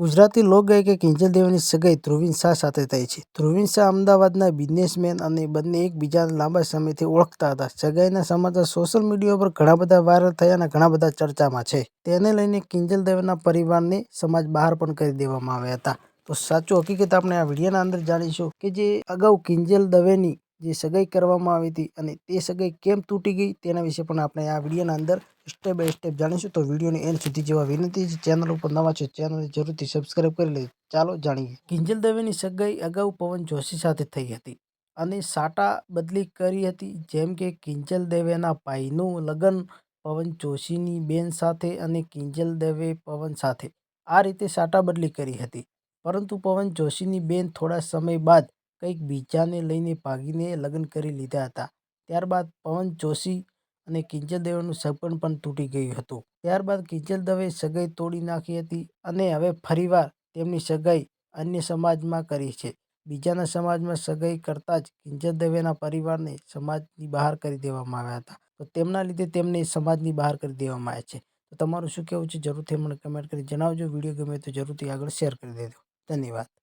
ગુજરાતી લોકગાયિકા કિંજલ દેવની સગાઈ ધ્રુવીન શાહ સાથે થઈ છે. ધ્રુવીન શાહ અમદાવાદના બિઝનેસમેન અને બંને એકબીજાને લાંબા સમયથી ઓળખતા હતા. સગાઈના સમાચાર સોશિયલ મીડિયા પર ઘણા બધા વાયરલ થયા અને ઘણા બધા ચર્ચામાં છે. તેને લઈને કિંજલ દવેના પરિવારને સમાજ બહાર પણ કરી દેવામાં આવ્યા હતા. તો સાચું હકીકત આપણે આ વિડીયોના અંદર જાણીશું કે જે અગાઉ કિંજલ દવેની જે સગાઈ કરવામાં આવી હતી અને તે સગાઈ કેમ તૂટી ગઈ તેના વિશે પણ આપણે આ વિડીયોના અંદર સ્ટેપ બાય સ્ટેપ જાણીશું. તો વિડીયોની એન્ડ સુધી જેવા વિનંતી છે ચેનલ ઉપર નવા છે ચેનલને જરૂરથી સબસ્ક્રાઈબ કરી લે ચાલો જાણીએ. કિંજલ દવેની સગાઈ અગાઉ પવન જોશી સાથે થઈ હતી અને સાટા બદલી કરી હતી જેમ કે કિંજલ દવેના ભાઈનું લગ્ન પવન જોશીની બેન સાથે અને કિંજલ દવે પવન સાથે આ રીતે સાટા બદલી કરી હતી. પરંતુ પવન જોશીની બેન થોડા સમય બાદ કંઈક બીજાને લઈને ભાગીને લગ્ન કરી લીધા હતા. ત્યારબાદ પવન, જોશી અને કિંજલ દવેનું સગપણ પણ તૂટી ગયું હતું. ત્યારબાદ કિંજલ દવે સગાઈ તોડી નાખી હતી અને હવે ફરીવાર તેમની સગાઈ અન્ય સમાજમાં કરી છે. બીજાના સમાજમાં સગાઈ કરતાં જ કિંજલ દવેના પરિવારને સમાજની બહાર કરી દેવામાં આવ્યા હતા. તો તેમના લીધે તેમને સમાજની બહાર કરી દેવામાં આવ્યા છે. તો તમારું શું કહેવું છે જરૂરથી મને કમેન્ટ કરી જણાવજો. વીડિયો ગમે તો જરૂરથી આગળ શેર કરી દેજો. ધન્યવાદ.